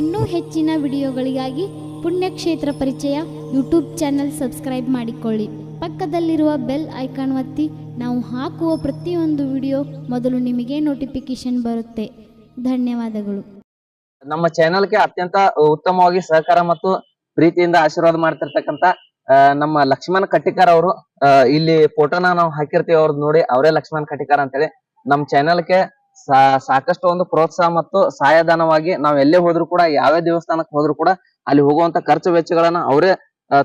ಇನ್ನೂ ಹೆಚ್ಚಿನ ವಿಡಿಯೋಗಳಿಗಾಗಿ ಪುಣ್ಯಕ್ಷೇತ್ರ ಪರಿಚಯ ಯೂಟ್ಯೂಬ್ ಚಾನೆಲ್ ಸಬ್ಸ್ಕ್ರೈಬ್ ಮಾಡಿಕೊಳ್ಳಿ. ಪಕ್ಕದಲ್ಲಿರುವ ಬೆಲ್ ಐಕಾನ್ ಒತ್ತಿ, ನಾವು ಹಾಕುವ ಪ್ರತಿಯೊಂದು ವಿಡಿಯೋ ಮೊದಲು ನಿಮಗೆ ನೋಟಿಫಿಕೇಶನ್ ಬರುತ್ತೆ. ಧನ್ಯವಾದಗಳು. ನಮ್ಮ ಚಾನೆಲ್ಗೆ ಅತ್ಯಂತ ಉತ್ತಮವಾಗಿ ಸಹಕಾರ ಮತ್ತು ಪ್ರೀತಿಯಿಂದ ಆಶೀರ್ವಾದ ಮಾಡ್ತಿರ್ತಕ್ಕಂತ ನಮ್ಮ ಲಕ್ಷ್ಮಣ್ ಕಟ್ಟಿಕಾರ್ ಅವರು ಇಲ್ಲಿ ಫೋಟೋನ ನಾವು ಹಾಕಿರ್ತೀವಿ ಅವ್ರದ್ದು ನೋಡಿ, ಅವರೇ ಲಕ್ಷ್ಮಣ್ ಕಟ್ಟಿಕಾರ್ ಅಂತೇಳಿ. ನಮ್ಮ ಚಾನೆಲ್ಗೆ ಸಾಕಷ್ಟು ಒಂದು ಪ್ರೋತ್ಸಾಹ ಮತ್ತು ಸಹಾಯಧನವಾಗಿ ನಾವ್ ಎಲ್ಲೇ ಹೋದ್ರು ಕೂಡ, ಯಾವ್ಯಾವ ದೇವಸ್ಥಾನಕ್ಕೆ ಹೋದ್ರು ಕೂಡ ಅಲ್ಲಿ ಹೋಗುವಂತ ಖರ್ಚು ವೆಚ್ಚಗಳನ್ನ ಅವರೇ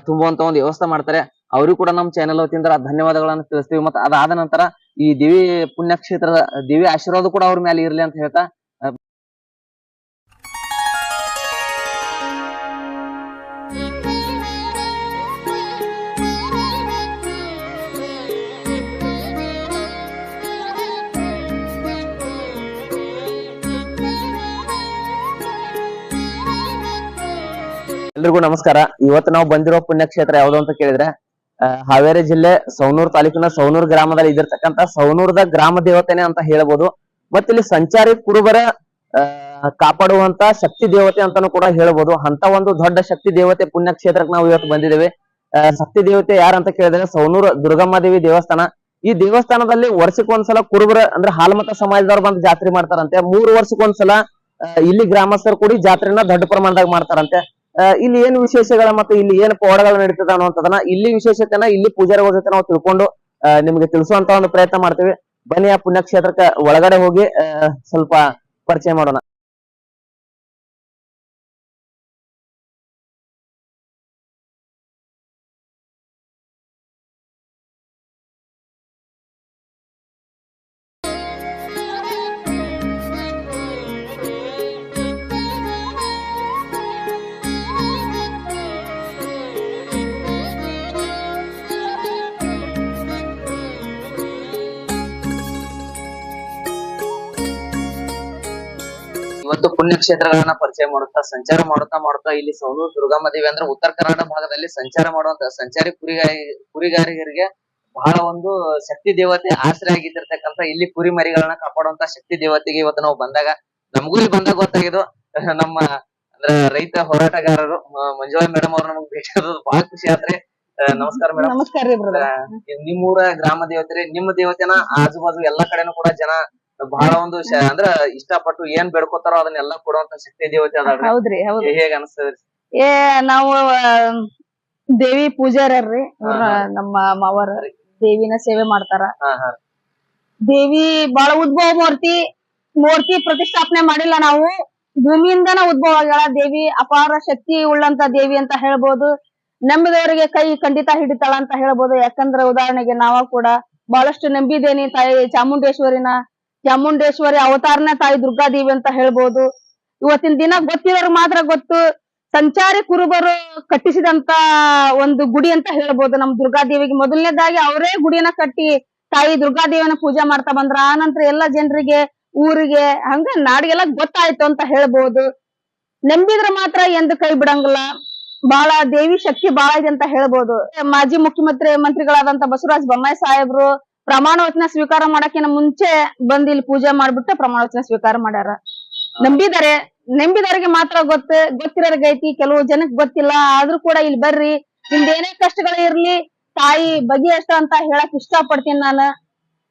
ತುಂಬುವಂತ ಒಂದು ವ್ಯವಸ್ಥೆ ಮಾಡ್ತಾರೆ. ಅವ್ರಿಗೂ ಕೂಡ ನಮ್ಮ ಚಾನೆಲ್ ವತಿಯಿಂದ ಧನ್ಯವಾದಗಳನ್ನ ತಿಳಿಸ್ತೀವಿ. ಮತ್ತೆ ಅದಾದ ನಂತರ ಈ ದೇವಿ ಪುಣ್ಯಕ್ಷೇತ್ರದ ದೇವಿ ಆಶೀರ್ವಾದ ಕೂಡ ಅವ್ರ ಮೇಲೆ ಇರ್ಲಿ ಅಂತ ಹೇಳ್ತಾ ಎಲ್ರಿಗೂ ನಮಸ್ಕಾರ. ಇವತ್ತು ನಾವು ಬಂದಿರೋ ಪುಣ್ಯಕ್ಷೇತ್ರ ಯಾವ್ದು ಅಂತ ಕೇಳಿದ್ರೆ ಹಾವೇರಿ ಜಿಲ್ಲೆ ಸೌನೂರ್ ತಾಲೂಕಿನ ಸೌನೂರ್ ಗ್ರಾಮದಲ್ಲಿ ಇದಿರ್ತಕ್ಕಂತ ಸೌನೂರ್ದ ಗ್ರಾಮ ದೇವತೆನೆ ಅಂತ ಹೇಳ್ಬೋದು. ಮತ್ತೆ ಇಲ್ಲಿ ಸಂಚಾರಿ ಕುರುಬರ ಕಾಪಾಡುವಂತ ಶಕ್ತಿ ದೇವತೆ ಅಂತಾನು ಕೂಡ ಹೇಳ್ಬೋದು. ಅಂತ ಒಂದು ದೊಡ್ಡ ಶಕ್ತಿ ದೇವತೆ ಪುಣ್ಯಕ್ಷೇತ್ರಕ್ಕೆ ನಾವು ಇವತ್ತು ಬಂದಿದ್ದೇವೆ. ಶಕ್ತಿ ದೇವತೆ ಯಾರಂತ ಕೇಳಿದ್ರೆ ಸೌನೂರ್ ದುರ್ಗಮ್ಮ ದೇವಿ ದೇವಸ್ಥಾನ. ಈ ದೇವಸ್ಥಾನದಲ್ಲಿ ವರ್ಷಕ್ಕೊಂದ್ಸಲ ಕುರುಬರ ಅಂದ್ರೆ ಹಾಲ್ಮತ ಸಮಾಜದವ್ರು ಬಂದು ಜಾತ್ರೆ ಮಾಡ್ತಾರಂತೆ. ಮೂರು ವರ್ಷಕ್ಕೊಂದ್ಸಲ ಇಲ್ಲಿ ಗ್ರಾಮಸ್ಥರು ಕೂಡಿ ಜಾತ್ರೆನ ದೊಡ್ಡ ಪ್ರಮಾಣದಾಗ ಮಾಡ್ತಾರಂತೆ. ಇಲ್ಲಿ ಏನು ವಿಶೇಷಗಳ ಮತ್ತೆ ಇಲ್ಲಿ ಏನು ಪವಾಡಗಳು ನಡೀತದ ಅನ್ನುವಂಥದ್ದನ್ನ ಇಲ್ಲಿ ವಿಶೇಷತೆನ, ಇಲ್ಲಿ ಪೂಜಾರಿಗಳ ಜೊತೆ ನಾವು ತಿಳ್ಕೊಂಡು ನಿಮಗೆ ತಿಳಿಸುವಂತ ಒಂದು ಪ್ರಯತ್ನ ಮಾಡ್ತೀವಿ. ಬನ್ನಿ ಆ ಪುಣ್ಯಕ್ಷೇತ್ರಕ್ಕೆ ಒಳಗಡೆ ಹೋಗಿ ಸ್ವಲ್ಪ ಪರಿಚಯ ಮಾಡೋಣ. ಇವತ್ತು ಪುಣ್ಯಕ್ಷೇತ್ರಗಳನ್ನ ಪರಿಚಯ ಮಾಡುತ್ತಾ ಸಂಚಾರ ಮಾಡುತ್ತಾ ಮಾಡುತ್ತಾ ಇಲ್ಲಿ ಸೌಲೂರು ದುರ್ಗಮ್ಮ ದೇವಿ ಅಂದ್ರೆ ಉತ್ತರ ಕರ್ನಾಟಕ ಭಾಗದಲ್ಲಿ ಸಂಚಾರ ಮಾಡುವಂತ ಸಂಚಾರಿ ಕುರಿಗಾರಿ ಕುರಿಗಾರಿಗರಿಗೆ ಬಹಳ ಒಂದು ಶಕ್ತಿ ದೇವತೆ ಆಶ್ರಯ ಆಗಿದ್ದಿರ್ತಕ್ಕಂತ ಇಲ್ಲಿ ಕುರಿ ಮರಿಗಳನ್ನ ಕಾಪಾಡುವಂತ ಶಕ್ತಿ ದೇವತೆಗೆ ಇವತ್ತು ನಾವು ಬಂದಾಗ ನಮಗೂ ಇಲ್ಲಿ ಬಂದಾಗ ಗೊತ್ತಾಗಿದ್ದು ನಮ್ಮ ಅಂದ್ರೆ ರೈತ ಹೋರಾಟಗಾರರು ಮಂಜುಳಾ ಮೇಡಮ್ ಅವ್ರು ನಮಗ್ ಭೇಟಿ ಆಗೋದು ಬಹಳ ಖುಷಿ ಆದ್ರೆ ನಮಸ್ಕಾರ ಮೇಡಮ್ ನಮಸ್ಕಾರ ನಿಮ್ಮೂರ ಗ್ರಾಮ ದೇವತೆ ನಿಮ್ಮ ದೇವತೆನ ಆಜು ಬಾಜು ಎಲ್ಲಾ ಕಡೆನೂ ಕೂಡ ಜನ ಬಹಳ ಒಂದು ಶ- ಅಂದ್ರ ಇಷ್ಟಪಟ್ಟು ಏನ್ ಬೇಡ್ಕೋತಾರೋ ಅದನ್ನೆಲ್ಲ ಕೊಡುವಂತ ಶಕ್ತಿ ದೇವತೆ ಅದಾಳ್ರಿ ಹೌದ್ರಿ ಹೌದು. ಹೇಗ ಅನಸ್ತದ್ರಿ? ಏ ನಾವು ಆ, ದೇವಿ ಪೂಜಾರ್ರಿ ಇವ್ರ ಹಾ, ಹಾ. ನಮ್ಮ ಮಾವರ ದೇವಿನ ಸೇವೆ ಮಾಡ್ತಾರ. ಹಾ ಹಾ. ದೇವಿ ಬಹಳ ಉದ್ಭವ ಮೂರ್ತಿ ಮೂರ್ತಿ ಪ್ರತಿಷ್ಠಾಪನೆ ಮಾಡಿಲ್ಲ ನಾವು. ಭೂಮಿಯಿಂದನ ಉದ್ಭವ ಆಗ್ಯಾಳ. ದೇವಿ ಅಪಾರ ಶಕ್ತಿ ಉಳ್ಳಂತ ದೇವಿ ಅಂತ ಹೇಳ್ಬೋದು. ನಂಬಿದವರಿಗೆ ಕೈ ಖಂಡಿತ ಹಿಡಿತಾಳ ಅಂತ ಹೇಳ್ಬೋದು. ಯಾಕಂದ್ರೆ ಉದಾಹರಣೆಗೆ ನಾವ ಕೂಡ ಬಹಳಷ್ಟು ನಂಬಿದೇನಿ ತಾಯಿ ಚಾಮುಂಡೇಶ್ವರಿನ ಚಾಮುಂಡೇಶ್ವರಿ ಅವತಾರನ ತಾಯಿ ದುರ್ಗಾದೇವಿ ಅಂತ ಹೇಳ್ಬೋದು. ಇವತ್ತಿನ ದಿನ ಗೊತ್ತಿರೋರು ಮಾತ್ರ ಗೊತ್ತು. ಸಂಚಾರಿ ಕುರುಬರು ಕಟ್ಟಿಸಿದಂತ ಒಂದು ಗುಡಿ ಅಂತ ಹೇಳ್ಬೋದು. ನಮ್ ದುರ್ಗಾದೇವಿಗೆ ಮೊದಲನೇದಾಗಿ ಅವರೇ ಗುಡಿಯನ್ನ ಕಟ್ಟಿ ತಾಯಿ ದುರ್ಗಾದೇವಿನ ಪೂಜೆ ಮಾಡ್ತಾ ಬಂದ್ರ. ಆ ನಂತರ ಎಲ್ಲ ಜನರಿಗೆ, ಊರಿಗೆ, ಹಂಗ ನಾಡಿಗೆಲ್ಲ ಗೊತ್ತಾಯ್ತು ಅಂತ ಹೇಳ್ಬೋದು. ನಂಬಿದ್ರ ಮಾತ್ರ ಎಂದು ಕೈ ಬಿಡಂಗಿಲ್ಲ. ಬಹಳ ದೇವಿ ಶಕ್ತಿ ಬಹಳ ಇದೆ ಅಂತ ಹೇಳ್ಬೋದು. ಮಾಜಿ ಮುಖ್ಯಮಂತ್ರಿ ಮಂತ್ರಿಗಳಾದಂತ ಬಸವರಾಜ ಬೊಮ್ಮಾಯಿ ಸಾಹೇಬ್ರು ಪ್ರಮಾಣ ವಚನ ಸ್ವೀಕಾರ ಮಾಡಕ್ಕಿಂತ ಮುಂಚೆ ಬಂದ್ ಇಲ್ಲಿ ಪೂಜೆ ಮಾಡ್ಬಿಟ್ಟು ಪ್ರಮಾಣ ವಚನ ಸ್ವೀಕಾರ ಮಾಡ್ಯಾರ. ನಂಬಿದಾರೆ, ನಂಬಿದವರಿಗೆ ಮಾತ್ರ ಗೊತ್ತ ಗೊತ್ತಿರೋರ್ಗೈತಿ ಕೆಲವು ಜನಕ್ ಗೊತ್ತಿಲ್ಲ, ಆದ್ರೂ ಕೂಡ ಇಲ್ಲಿ ಬರ್ರಿ ನಿಮ್ದೇನೇ ಕಷ್ಟಗಳು ಇರ್ಲಿ, ತಾಯಿ ಬಗೆಹರಿಸ್ತ ಅಂತ ಹೇಳಕ್ ಇಷ್ಟ ಪಡ್ತೀನಿ ನಾನು.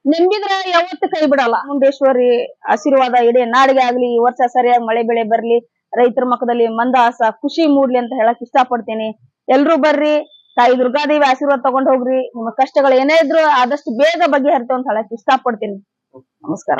ನಂಬಿದ್ರೆ ಯಾವತ್ತು ಕೈ ಬಿಡಲ್ಲ. ಮುಂಡೇಶ್ವರಿ ಆಶೀರ್ವಾದ ಇಡೀ ನಾಡಿಗೆ ಆಗ್ಲಿ, ಈ ವರ್ಷ ಸರಿಯಾಗಿ ಮಳೆ ಬೆಳೆ ಬರ್ಲಿ, ರೈತರ ಮುಖದಲ್ಲಿ ಮಂದಹಾಸ, ಖುಷಿ ಮೂಡ್ಲಿ ಅಂತ ಹೇಳಕ್ ಇಷ್ಟ ಪಡ್ತೀನಿ ಎಲ್ರೂ ಬರ್ರಿ ತಾಯಿ ದುರ್ಗಾದೇವಿ ಆಶೀರ್ವಾದ ತಗೊಂಡ್ ಹೋಗ್ರಿ. ನಿಮ್ಮ ಕಷ್ಟಗಳು ಏನೇ ಇದ್ರು ಆದಷ್ಟು ಬೇಗ ಬಗೆಹರಿತು ಅಂತ ಹೇಳಕ್ ಇಷ್ಟ ಪಡ್ತೀನಿ ನಮಸ್ಕಾರ.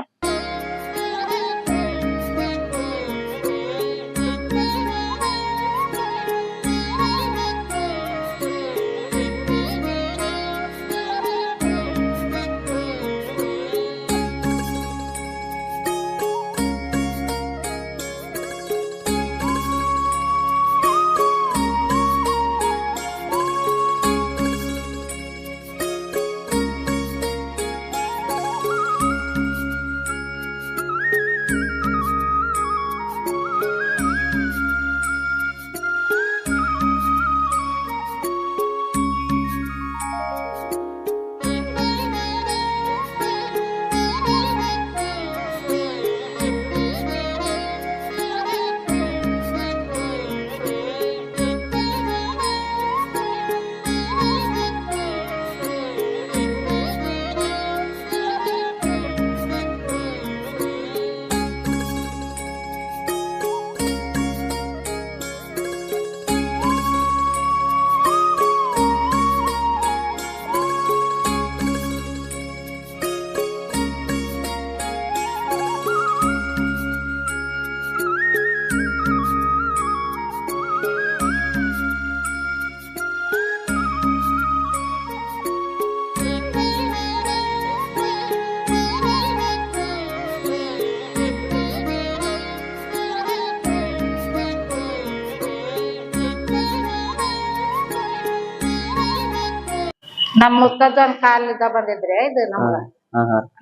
ನಮ್ ಮುತ್ತಜ್ಜನ್ ಕಾಲಿದ್ದ ಬಂದಿದ್ರೆ ಇದು ನಮ್ಗ.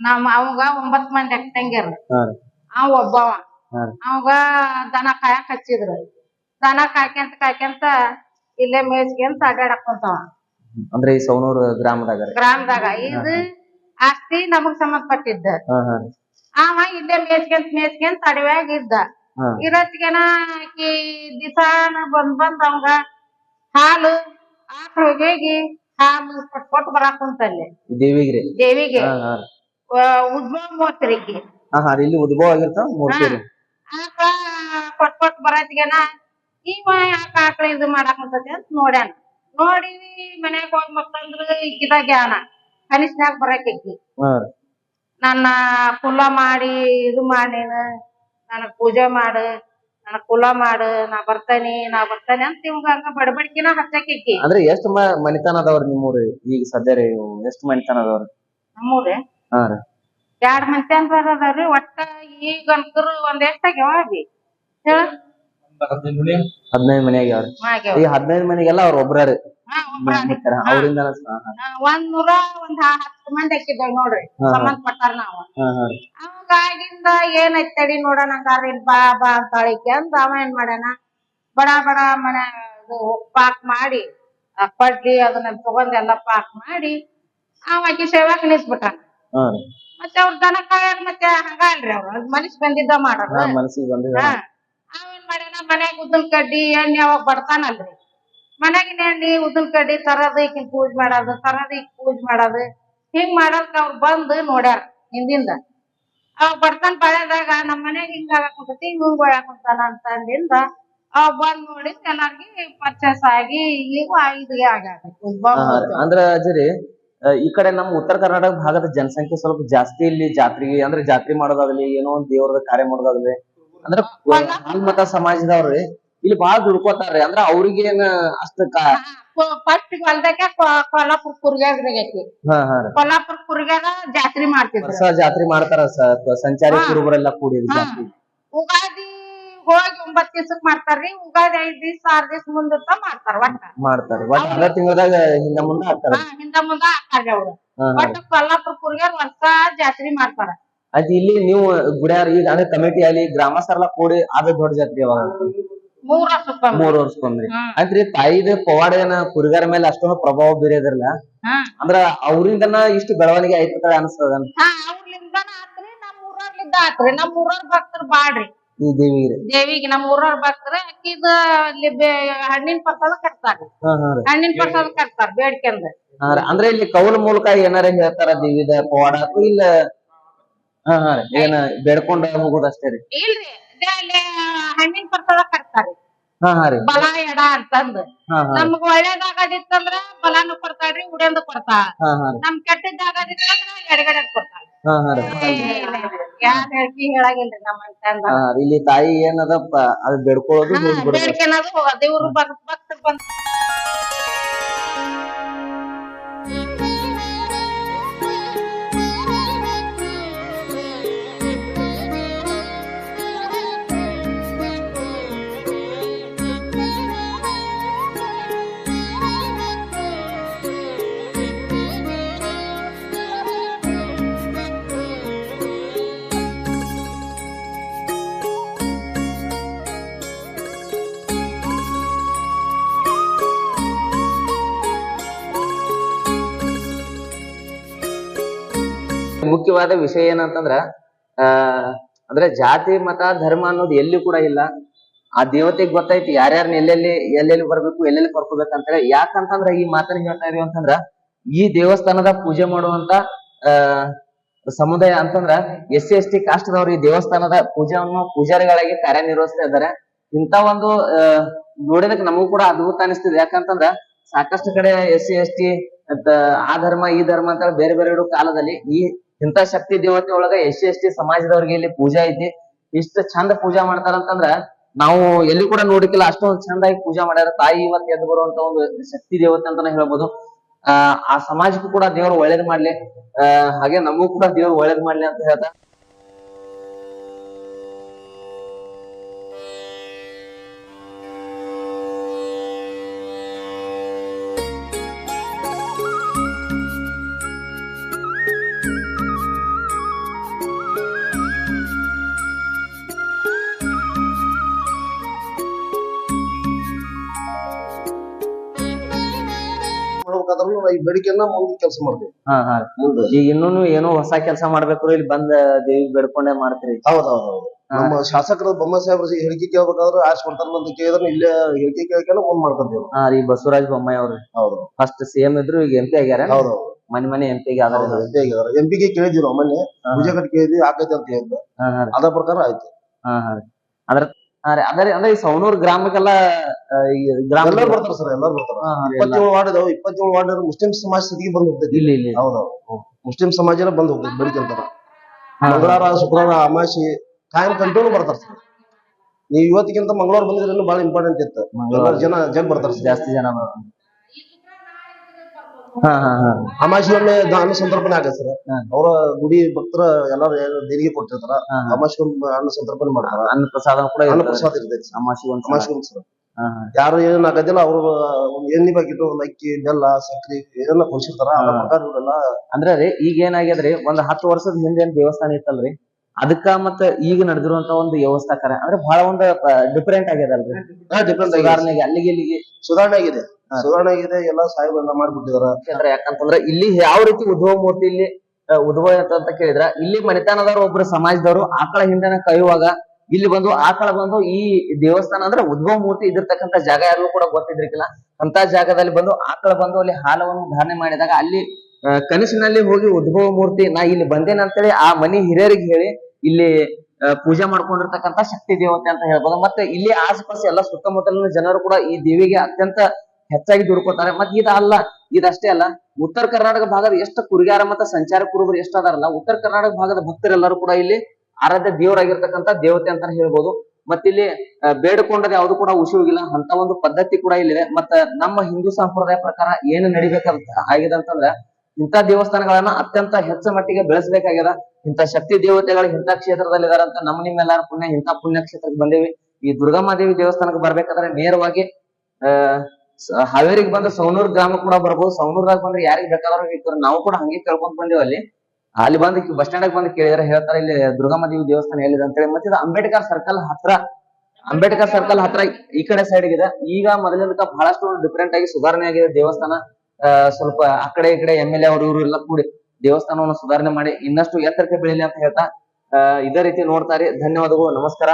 ನಮ್ ಅವಾಗ ಒಂಬತ್ ಮಂದಿ ಅಕ್ಕಂಗ್ಯಾರ ಅವ್ ಒಬ್ಬವ. ಅವಾಗ ದನ ಕಾಯಕ್ ಹಚ್ಚಿದ್ರು. ದನ ಕಾಯ್ಕೊಂತ ಕಾಯ್ಕೊಂತ ಇಲ್ಲೇ ಮೇಯ್ಸ್ಕೊಂತ ಅಡ್ಡಾಡಕ್ ಕುಂತಾವ. ಅಂದ್ರೆ ಈ ಸೌನೂರ್ ಗ್ರಾಮದಾಗ ಗ್ರಾಮದಾಗ. ಇದು ಆಸ್ತಿ ನಮಗ್ ಸಂಬಂಧಪಟ್ಟಿದ್ದ. ಅವ ಇಲ್ಲೇ ಮೇಯ್ಸ್ಕೊಂತ ಮೇಯ್ಸ್ಕೊಂತ ಅಡವ್ಯಾಗ ಇದ್ದ. ಇರತ್ಗೆನ ಆಕಿ ದಿಸಾನ ಬಂದ್ ಬಂದ್ ಅವಂಗ ಹಾಲು ಆಕಳ ಹೋಗಿ ಕೊಟ್ಟು ಬರಾಕ್ ಕುಂತಲ್ಲಿ ದೇವಿಗ್ರಿ ದೇವಿಗೆ. ಹಾ ಉದ್ಭವ ಮೂವತ್ತರಿಗೆ. ಹಾ ಹಾ ಇಲ್ಲಿ ಉದ್ಭವ ಆಗಿರ್ತಾವ ಮೂರ್ತಿ ರೀ ಆಕಳ ಕೊಟ್ ಕೊಟ್ ಬರತ್ಗೆನ? ಇವ ಯಾಕ ಆಕಳ ಇದು ಮಾಡಾಕ್ ಕುಂತತಿ ಅಂತ ನೋಡ್ಯಾನ. ನೋಡಿ ಮನ್ಯಾಗ ಹೋಗಿ ಮಕ್ಕಳಂದ್ರ ಇಕ್ಕಿದ ಜ್ಞಾನ. ಕನಿಷ್ಠಾಗ ಬರಾಕಿ ಹಾ. ರೀ ನನ್ನ ಕುಲ ಮಾಡಿ ಇದು ಮಾಡಿ ನೀನು ನನಗ್ ಪೂಜೆ ಮಾಡು. ನನಗ್ ಕುಲ ಮಾಡು ನಾ ಬರ್ತೇನಿ ನಾ ಬರ್ತೇನೆ ಅಂತ ಇವಂಗ ಹಂಗ ಬಡಬಡಿಕಿನ ಹಚ್ಚಾಕಿ ಅಂದ್ರೆ ಎಷ್ಟ್ ಮ ಮನಿತನ ಅದಾವ್ರಿ ನಿಮ್ಮೂರಿ ಈಗ ಸದ್ಯ ರೀ ಇವು? ಎಷ್ಟ್ ಮನಿತನ ಅದಾವ್ರಿ? ನಮ್ಮೂರೇ? ಹಾ ರೀ. ಎರಡ್ ಮನಿತನ ಅಂತ ಅದಾವ್ರಿ ಒಟ್ಟ ಈಗ ಅನ್ಕರು ಒಂದ್ ಎಷ್ಟ್ ಆಗ್ಯಾವ ಅಭಿ? ಹೇಳ. ಹದಿನೈದು ಮನೆ? ಆಗ್ಯಾವ್ರಿ ಆಗ್ಯಾವ. ಈ ಹದಿನೈದು ಮನೆಗೆಲ್ಲ ಅವ್ರ ಒಬ್ರ ರೀ ಹಾ, ಒಬ್ರ ಅದಿ. ಅವರಿಂದ ಒಂದ್ ನೂರ ಒಂದ್ ಹತ್ತು ಮಂದಿ ಹಾಕಿದ್ದೇವ್ ನೋಡ್ರಿ. ಹಾ, ಹಾ. ಸಂಬಂಧಪಟ್ಟಾರ ನಾವ್. ಹಾ ಹಾ. ರೀ ಅವಾಗ ಆಗಿಂದ ಏನೈತ್ ತಡಿ ನೋಡೋಣ ಬಾ ಬಾ ಅಂತ ಅಳಿಕೆ ಅಂದ ಅವ ಏನ್ ಮಾಡ್ಯಾನ? ಬಡ ಬಡ ಮನೆ ಪಾಕ್ ಮಾಡಿ ಪಡ್ಲಿ ಅದನ್ನ ತಗೊಂಡ್ ಎಲ್ಲ ಪಾಕ್ ಮಾಡಿ ಅವ ಆಕಿ ಸೇವಾಕ್ ನಿಲ್ಸ್ಬಿಟ್ಟ ಮತ್ತೆ ಅವ್ರ ದನ ಕಾಯಾರ ಮತ್ತೆ ಹಂಗ ಅಲ್ರಿ ಅವ್ರ. ಮನುಷ್ಯ ಬಂದಿದ್ದ ಮಾಡ್ರ ಮನಸ್ಸಿಗೆ ಬಂದಿದೆ. ಹಾ ಅವೇನ್ ಮಾಡ್ಯಾನ? ಮನ್ಯಾಗ ಉದ್ದನ್ ಕಡ್ಡಿ, ಎಣ್ಣೆ ಅವಾಗ ಬಡ್ತಾನಲ್ರಿ ಮನ್ಯಾಗಿನ ಎಣ್ಣೆ, ಉದ್ದನ್ ಕಡ್ಡಿ, ತರದ್ ಈಕಿನ್ ಪೂಜೆ ಮಾಡೋದು, ತರದ್ ಈಕ್ ಪೂಜೆ ಮಾಡೋದು. ಹಿಂಗ್ ಮಾಡಕ್ ಅವ್ರು ಬಂದು ನೋಡ್ಯಾರ ಹಿಂದಿಂದ. ಅವ್ ಬಡ್ತಾನ್ ಬಾಳ್ಯಾದಾಗ ನಮ್ ಮನ್ಯಾಗ ಹಿಂಗ ಆಗಾಕುಂತೈತಿ ಹಿಂಗ್ ಹಿಂಗ್ ಆಗಾಕುಂತಾನ ಅಂತ ಅಂದಿಂದ ಅವ್ ಬಂದ್ ನೋಡಿ ಎಲ್ಲಾರ್ಗಿ ಪರ್ಚೇಸ್ ಆಗಿ ಈಗ ಐದಿಗೆ ರೀ. ಅಂದ್ರ ಈ ಕಡೆ ನಮ್ಮ ಉತ್ತರ ಕರ್ನಾಟಕ ಭಾಗದ ಜನಸಂಖ್ಯೆ ಸ್ವಲ್ಪ ಜಾಸ್ತಿ ಇಲ್ಲಿ ಜಾತ್ರೆಗೆ ಅಂದ್ರೆ ಜಾತ್ರೆ ಮಾಡೋದಾಗ್ಲಿ, ಏನೋ ಒಂದ್ ದೇವ್ರದ ಕಾರ್ಯ ಮಾಡೋದಾಗ್ಲಿ ಅಂದ್ರ ಹಾಲ್ಮತ ಸಮಾಜದವ್ರಿ ಇಲ್ಲಿ ಬಾಳ ದುಡ್ಕೋತಾರ್ರಿ. ಅಂದ್ರ ಅವ್ರಿಗೇನ ಅಷ್ಟ ಫಸ್ಟ್ ಹೊಲ್ದಾಗ ಕೊಲ್ಲಾಪುರ ಕುರ್ಗ್ಯಾಗೈತಿ ಕೊಲ್ಲಾಪುರ ಕುರ್ಗ್ಯಾಗ ಜಾತ್ರಿ ಮಾಡ್ತಿದ್ರು. ಸರ್ ಜಾತ್ರಿ ಮಾಡ್ತಾರ ಸರ್ ಸಂಚಾರಿ. ಕುರುಬರೆಲ್ಲ ಕೂಡಿ. ಜಾತ್ರೆ. ಉಗಾದಿ ಹೋಗಿ ಒಂಬತ್ ದಿವ್ಸಕ್ ಮಾಡ್ತಾರ್ರಿ. ಉಗಾದಿ ಐದ್ ದಿವ್ಸ ಆರ್ ದಿವ್ಸ ಮುಂದಿರ್ತ ಮಾಡ್ತಾರ ಒಟ್ಟ. ಮಾಡ್ತಾರ. ಒಟ್ಟ ತಿಂಗಳದಾಗ ಹಿಂದ ಮುಂದ ಹಾಕ್ತಾರ. ಹಿಂದ ಮುಂದ ಹಾಕಾರ್ರಿ ಅವ್ರು. ಒಟ್ಟ ಕೊಲ್ಲಾಪುರ ಕುರ್ಗ್ಯಾಗ ವರ್ಷ ಜಾತ್ರಿ ಮಾಡ್ತಾರ. ಅದ್ ಇಲ್ಲಿ ನೀವು ಗುಡ್ಯಾರ ಈಗ ಅಂದ್ರೆ ಕಮಿಟಿ ಅಲ್ಲಿ ಗ್ರಾಮಸ್ಥರೆಲ್ಲ ಕೂಡಿ ಅದ ದೊಡ್ಡ ಜಾತ್ರೆ ಯಾವಾಗ ಮೂರ್ ವರ್ಷಕ್ಕೊಮ್ಮೆ ಮೂರ್ ತಾಯಿದ ಪವಾಡ ಏನ ಕುರಿಗಾರ ಮೇಲೆ ಅಷ್ಟೊಂದು ಪ್ರಭಾವ ಬೀರಿದ್ರಲ್ಲ? ಅಂದ್ರ ಅವ್ರಿಂದನ ಇಷ್ಟು ಬೆಳವಣಿಗೆ ಆಯ್ತದ ಅನ್ಸ್ತದ ಹಾ ಅವ್ರಲಿಂದನ ಆತ್ರಿ ನಮ್ ಊರವ್ರಲಿಂದ ಆತ್ರಿ. ನಮ್ ಊರವ್ರ ಭಕ್ತರು ಬಾಳ್ರಿ. ಈ ದೇವಿಗೆ. ದೇವಿಗೆ ನಮ್ ಊರವ್ರ ಭಕ್ತರ ಅಕ್ಕಿದ ಅಲ್ಲಿ ಹಣ್ಣಿನ ಪ್ರಸಾದ ಕಟ್ತಾರ. ಹಾ ಹಾ ರೀ. ಹಣ್ಣಿನ ಪ್ರಸಾದ ಕಟ್ತಾರ ಬೇಡ್ಕೆಂದ ಹಾ ರೀ. ಅಂದ್ರೆ ಇಲ್ಲಿ ಕೌಲ ಮೂಲಕ ಏನಾರ ಹೇಳ್ತಾರ ದೇವಿದ ಪವಾಡ ಅಥವಾ ಇಲ್ಲ ಹಾ ಹಾ ರೀ. ಏನ ಬೇಡ್ಕೊಂಡ ಹೋಗೋದಷ್ಟೇ ರೀ. ಇಲ್ರಿ. ಅದೇ ಅಲ್ಲಿ ಹಣ್ಣಿನ ಪ್ರಸಾದ ಕಟ್ತಾರಿ ಹಾ ಹಾ ರೀ. ಬಲ ಎಡ ಅಂತಂದ್. ಹಾ ಹಾ. ನಮ್ಗ್ ಒಳ್ಳೇದಾಗದಿತ್ತಂದ್ರ ಬಲಾನು ಕೊಡ್ತಾಳ್ರಿ ಹಾ ಹಾ ರೀ. ನಮ್ ಕೆಟ್ಟದ್ದಾಗದಿತ್ತಂದ್ರ ಎಡಗಡೆ ಕೊಡ್ತಾಳ ಹಾ ಹಾ ರೀ. ಯಾರ್ ಹೇಳ್ತಿ ಹೇಳಾಗಿಲ್ರಿ ನಮ್ಮ ಅಂತಂದ. ಹಾ ರೀ. ಇಲ್ಲಿ ತಾಯಿ ಏನದಪ್ಪ ಪ- ಅದ್ ಬೇಡ್ಕೊಳ್ಳೋದು ಹೋಗಿ ಬಿಡೋದು ಬೇಡ್ಕೆನದು ಹೋಗೋದು ಇವ್ರು ಬಂದ್ ಮುಖ್ಯವಾದ ವಿಷಯ ಏನಂತಂದ್ರ, ಆ, ಅಂದ್ರೆ ಜಾತಿ, ಮತ, ಧರ್ಮ ಅನ್ನೋದು ಎಲ್ಲಿ ಕೂಡ ಇಲ್ಲ. ಆ ದೇವತೆಗ್ ಗೊತ್ತೈತಿ ಯಾರ್ಯಾರನ್ನ ಎಲ್ಲೆಲ್ಲಿ ಎಲ್ಲೆಲ್ಲಿ ಬರ್ಬೇಕು, ಎಲ್ಲೆಲ್ಲಿ ಕರ್ಕೋಬೇಕು ಅಂತ ಹೇಳಿ. ಯಾಕಂತಂದ್ರ ಈ ಮಾತನ್ನ ಹೇಳ್ತಾ ಇದೀವಿ ಅಂತಂದ್ರ, ಈ ದೇವಸ್ಥಾನದ ಪೂಜೆ ಮಾಡುವಂತ, ಆ, ಸಮುದಾಯ ಅಂತಂದ್ರ ಎಸ್ ಸಿ ಎಸ್ ಟಿ ಈ ದೇವಸ್ಥಾನದ ಪೂಜಾವನ್ನು ಪೂಜಾರಿಗಳಾಗಿ ಕಾರ್ಯನಿರ್ವಹಿಸ್ತಾ ಇದ್ದಾರೆ. ಇಂತ ಒಂದು ಅಹ್ ನೋಡಿದಕ್ಕೆ ನಮಗೂ ಕೂಡ ಅದ್ಭುತ ಅನಿಸ್ತಿದೆ. ಯಾಕಂತಂದ್ರ, ಸಾಕಷ್ಟು ಕಡೆ ಎಸ್ ಸಿ ಎಸ್ ಟಿ ಆ ಧರ್ಮ, ಈ ಧರ್ಮ ಅಂತ ಬೇರೆ ಬೇರೆ ಕಾಲದಲ್ಲಿ ಈ ಇಂತ ಶಕ್ತಿ ದೇವತೆ ಒಳಗ ಎಸ್ ಸಿ ಎಸ್ ಟಿ ಸಮಾಜದವ್ರಿಗೆ ಇಲ್ಲಿ ಪೂಜೆ ಐತಿ, ಇಷ್ಟ ಚಂದ ಪೂಜಾ ಮಾಡ್ತಾರಂತಂದ್ರ ನಾವು ಎಲ್ಲಿ ಕೂಡ ನೋಡಿಕಿಲ್ಲ, ಅಷ್ಟೊಂದು ಚಂದಾಗಿ ಪೂಜಾ ಮಾಡ್ಯಾರ. ತಾಯಿ ಇವತ್ತು ಎದ್ದು ಬರುವಂತ ಒಂದು ಶಕ್ತಿ ದೇವತೆ ಅಂತಾನೆ ಹೇಳ್ಬೋದು. ಆ ಸಮಾಜಕ್ಕೂ ಕೂಡ ದೇವರು ಒಳ್ಳೇದ್ ಮಾಡ್ಲಿ. ಹಾಗೆ ನಮಗೂ ಕೂಡ ದೇವ್ರು ಒಳ್ಳೇದ್ ಮಾಡ್ಲಿ ಅಂತ ಹೇಳ್ತಾ ಬೇಡಿಕೆಯನ್ನ ಮುಂದೆ ಕೆಲಸ ಮಾಡ್ತೀವಿ ಹಾ ಹಾ. ಮುಂದೆ ಈಗ ಇನ್ನೂನು ಏನೋ ಹೊಸ ಕೆಲಸ ಮಾಡ್ಬೇಕು ಇಲ್ಲಿ ಬಂದ ದೇವಿ ಬೇಡ್ಕೊಂಡೇ ಮಾಡ್ತೀರಿ. ಹೌದೌದು ನಮ್ಮ ಶಾಸಕರ ಬೊಮ್ಮ ಸಾಹೇಬ್ರ ಹೇಳಿಕೆ ಕೇಳ್ಬೇಕಾದ್ರೆ ಆಶ್ ಕೊಡ್ತಾರಲ್ಲ ಅಂತ ಕೇಳಿದ್ರೆ ಇಲ್ಲೇ ಹೇಳಿಕೆ ಕೇಳ್ಕೊಂಡು ಮುಂದ್ ಮಾಡ್ಕೊಂತೀವಿ. ಹಾ ರೀ ಬಸವರಾಜ ಬೊಮ್ಮಾಯಿ ಅವ್ರು. ಹೌದು. ಫಸ್ಟ್ ಸಿಎಂ ಇದ್ರು ಈಗ ಎಂಪಿ ಆಗ್ಯಾರ. ಹೌದು ಮನೆ ಮನೆ ಎಂ ಎಂಪಿ ಆದಾರ ಎಂಪಿಗೆ ಕೇಳಿದ್ವಿ ನಾವು ಮೊನ್ನೆ. ಕಟ್ಟಿ ಕೇಳಿದ್ವಿ ಆಗೈತೆ ಅಂತ ಹೇಳಿದ್ರು. ಅದ ಪ್ರಕಾರ ಆಯ್ತು. ಹಾ ಹಾ. ಅದ್ರ ಅದೇ ಅಂದ್ರೆ ಈ ಸವಣೂರ್ ಗ್ರಾಮಕ್ಕೆಲ್ಲ ಗ್ರಾಮ ಎಲ್ಲರೂ ಬರ್ತಾರ ಸರ್ ಎಲ್ಲರೂ ಬರ್ತಾರ. ಎಲ್ಲ. ಇಪ್ಪತ್ತೇಳು ವಾರ್ಡ್ ಇದಾವ. ಇಪ್ಪತ್ತೇಳು ವಾರ್ಡ್ ಮುಸ್ಲಿಂ ಸಮಾಜ ಬಂದು ಹೋಗ್ತೈತಿ. ಇಲ್ಲಿ ಇಲ್ಲಿ ಹೌದೌದು. ಮುಸ್ಲಿಂ ಸಮಾಜ ಬಂದು ಹೋಗ್ತೈತಿ ಬೆಳಿತಿರ್ತಾರ. ಮಂಗಳವಾರ ಶುಕ್ರವಾರ ಅಮಾಸಿ ಕಾಯಂ ಕಂಟ್ರೋಲ್ ಬರ್ತಾರ ಸರ್. ನೀವು ಇವತ್ತಿಗಿಂತ ಮಂಗಳವಾರ ಬಂದಿದ್ರೆ ಬಹಳ ಇಂಪಾರ್ಟೆಂಟ್ ಇತ್ತು. ಮಂಗಳವಾರ. ಜನ ಜಗ್ ಬರ್ತಾರ ಜಾಸ್ತಿ ಜನ ಬರ್ತಾರೆ. ಹಾ ಹಾ ಹಾ ಅಮಾಸಿ ಒಮ್ಮೆ ಅನ್ನ ಸಂತರ್ಪಣೆ ಆಗತ್ತೆ ಸರ್ ಅವರ ಗುಡಿ ಭಕ್ತರ ಎಲ್ಲಾರು ದೇಣಿಗೆ ಕೊಟ್ಟಿರ್ತಾರ. ಒಮ್ಮೆ ಅನ್ನ ಸಂತರ್ಪಣೆ ಮಾಡ್ತಾರ ಅನ್ನ ಪ್ರಸಾದ ಕೂಡ ಅನ್ನ. ಪ್ರಸಾದ ಇರ್ತೈತಿ ಅಮಾಶಿ ಅಮಾಸಿ ಸರ್ ಯಾರು ಏನ್ ಆಗದಿಲ್ಲ ಅವ್ರು ಒಂದ್ ಎಣ್ಣೆ ಪ್ಯಾಕೆಟ್ ಒಂದ್ ಅಕ್ಕಿ ಬೆಲ್ಲ ಸಕ್ರಿ ಏನೆಲ್ಲ ಕೊಡ್ಸಿರ್ತಾರ. ಇವರೆಲ್ಲ ಅಂದ್ರೆ ರೀ ಈಗ ಏನಾಗ್ಯದ್ರಿ ಒಂದ್ ಹತ್ತು ವರ್ಷದ ಹಿಂದೆ ಏನ್ ದೇವಸ್ಥಾನ ಇತ್ತಲ್ರಿ ಅದಕ್ಕ ಮತ್ತ ಈಗ ನಡೆದಿರುವಂತ ಒಂದು ವ್ಯವಸ್ಥಾಕಾರ ಅಂದ್ರೆ ಬಹಳ ಒಂದು ಡಿಫರೆಂಟ್ ಆಗ್ಯದಲ್ರಿ ಸುಧಾರಣೆಗೆ ಅಲ್ಲಿಗೆ ಇಲ್ಲಿಗೆ ಸುಧಾರಣೆ ಆಗಿದೆ. ಸುಧಾರಣೆ ಆಗಿದೆ ಎಲ್ಲ ಸಾಹೇಬ್ ಎಲ್ಲ ಮಾಡ್ಬಿಟ್ಟಿದಾರ. ಯಾಕಂತಂದ್ರೆ ಯಾಕಂತಂದ್ರ ಇಲ್ಲಿ ಯಾವ ರೀತಿ ಉದ್ಭವ ಮೂರ್ತಿ ಇಲ್ಲಿ ಉದ್ಭವ ಅಂತ ಕೇಳಿದ್ರ ಇಲ್ಲಿ ಮನೆತನದವ್ರು ಒಬ್ರು ಸಮಾಜದವರು ಆಕಳ ಹಿಂದೆನ ಕೈಯುವಾಗ ಇಲ್ಲಿ ಬಂದು ಆಕಳ ಬಂದು ಈ ದೇವಸ್ಥಾನ ಅಂದ್ರೆ ಉದ್ಭವ ಮೂರ್ತಿ ಇದಿರ್ತಕ್ಕಂಥ ಜಾಗ ಯಾರಿಗೂ ಕೂಡ ಗೊತ್ತಿದ್ರಿಕಿಲ್ಲ ಅಂತ ಜಾಗದಲ್ಲಿ ಬಂದು ಆಕಳ ಬಂದು ಅಲ್ಲಿ ಹಾಲವನ್ನು ಧಾರಣೆ ಮಾಡಿದಾಗ ಅಲ್ಲಿ ಕನಸಿನಲ್ಲಿ ಹೋಗಿ ಉದ್ಭವ ಮೂರ್ತಿ ನಾ ಇಲ್ಲಿ ಬಂದೇನಂತೇಳಿ ಆ ಮನಿ ಹಿರಿಯರಿಗೆ ಹೇಳಿ ಇಲ್ಲಿ ಪೂಜೆ ಮಾಡ್ಕೊಂಡಿರ್ತಕ್ಕಂತ ಶಕ್ತಿ ದೇವತೆ ಅಂತ ಹೇಳ್ಬೋದು. ಮತ್ತೆ ಇಲ್ಲಿ ಆಸುಪಾಸು ಎಲ್ಲ ಸುತ್ತಮುತ್ತಲಿನ ಜನರು ಕೂಡ ಈ ದೇವಿಗೆ ಅತ್ಯಂತ ಹೆಚ್ಚಾಗಿ ದುಡ್ಕೋತಾರೆ. ಮತ್ತೆ ಇದಲ್ಲ ಇದಷ್ಟೇ ಅಲ್ಲ, ಉತ್ತರ ಕರ್ನಾಟಕ ಭಾಗದ ಎಷ್ಟು ಕುರಿಗಾರ ಮತ್ತ ಸಂಚಾರ ಕುರುಬರು ಎಷ್ಟು ಅದಾರಲ್ಲ, ಉತ್ತರ ಕರ್ನಾಟಕ ಭಾಗದ ಭಕ್ತರೆಲ್ಲರೂ ಕೂಡ ಇಲ್ಲಿ ಆರಾಧ್ಯ ದೇವರಾಗಿರ್ತಕ್ಕಂತ ದೇವತೆ ಅಂತ ಹೇಳ್ಬೋದು. ಮತ್ತಿಲ್ಲಿ ಇಲ್ಲಿ ಬೇಡಿಕೊಂಡದ ಯಾವುದು ಕೂಡ ಉಸಿಯೋಗಿಲ್ಲ ಅಂತ ಒಂದು ಪದ್ಧತಿ ಕೂಡ ಇಲ್ಲಿದೆ. ಮತ್ತ ನಮ್ಮ ಹಿಂದೂ ಸಂಪ್ರದಾಯ ಪ್ರಕಾರ ಏನು ನಡಿಬೇಕಂತ ಆಗಿದೆ ಅಂತಂದ್ರ, ಇಂಥ ದೇವಸ್ಥಾನಗಳನ್ನ ಅತ್ಯಂತ ಹೆಚ್ಚು ಮಟ್ಟಿಗೆ ಬೆಳೆಸಬೇಕಾಗ್ಯದ. ಇಂಥ ಶಕ್ತಿ ದೇವತೆಗಳು ಇಂಥ ಕ್ಷೇತ್ರದಲ್ಲಿ ಇದಾರಂತ ನಮ್ಮ ನಿಮ್ಮೆಲ್ಲರ ಪುಣ್ಯ, ಇಂಥ ಪುಣ್ಯ ಕ್ಷೇತ್ರಕ್ಕೆ ಬಂದೇವಿ. ಈ ದುರ್ಗಮ್ಮ ದೇವಿ ದೇವಸ್ಥಾನಕ್ಕೆ ಬರ್ಬೇಕಾದ್ರೆ ನೇರವಾಗಿ ಸ- ಹಾವೇರಿಗೆ ಬಂದ್ರೆ ಸೌನೂರ್ ಗ್ರಾಮ ಕೂಡ ಬರ್ಬೋದು. ಸೌನೂರ್ದಾಗ ಬಂದ್ರೆ ಯಾರಿಗ್ ಬೇಕಾದ್ರೂ ಇರ್ತಾರೆ ನಾವು ಕೂಡ ಹಂಗೆ ಕೇಳ್ಕೊಂಡ್ ಬಂದೇವಿ ಅಲ್ಲಿ. ಅಲ್ಲಿ ಬಂದು ಬಸ್ ಸ್ಟ್ಯಾಂಡ್ ಬಂದು ಕೇಳಿದ್ರೆ, ಹೇಳ್ತಾರೆ, ಇಲ್ಲಿ ದುರ್ಗಮ್ಮ ದೇವಿ ದೇವಸ್ಥಾನ ಎಲ್ಲಿದೆ ಅಂತ ಹೇಳಿ ಮತ್ತೆ ಇದು ಅಂಬೇಡ್ಕರ್ ಸರ್ಕಲ್ ಹತ್ರ, ಅಂಬೇಡ್ಕರ್ ಸರ್ಕಲ್ ಹತ್ರ ಈ ಕಡೆ ಸೈಡ್ ಇದೆ ಈಗ ಮೊದಲಿಂದ ಬಹಳಷ್ಟು ಡಿಫ್ರೆಂಟ್ ಆಗಿ ಸುಧಾರಣೆ ಆಗಿದೆ ದೇವಸ್ಥಾನ. ಸ್ವಲ್ಪ ಆ ಕಡೆ ಈ ಕಡೆ ಎಂ ಎಲ್ ಎ ಅವರು, ಇವರು ಎಲ್ಲ ಕೂಡಿ ದೇವಸ್ಥಾನವನ್ನು ಸುಧಾರಣೆ ಮಾಡಿ ಇನ್ನಷ್ಟು ಎತ್ತರಕ್ಕೆ ಬೆಳಿಲಿ ಅಂತ ಹೇಳ್ತಾ ಇದೇ ರೀತಿ ನೋಡ್ತಾರೆ ಧನ್ಯವಾದಗಳು, ನಮಸ್ಕಾರ.